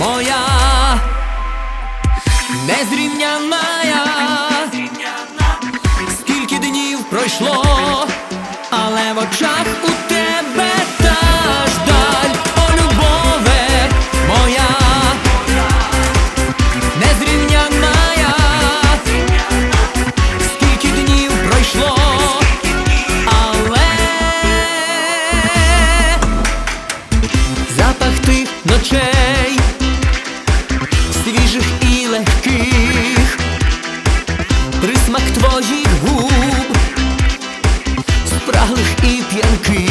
моя, незрівнянна, скільки днів пройшло, але в очах у тебе та ж о любове моя, незрівняна я, скільки днів пройшло, але запах тих ночей. Присмак твоїх губ, спраглих і п'янких.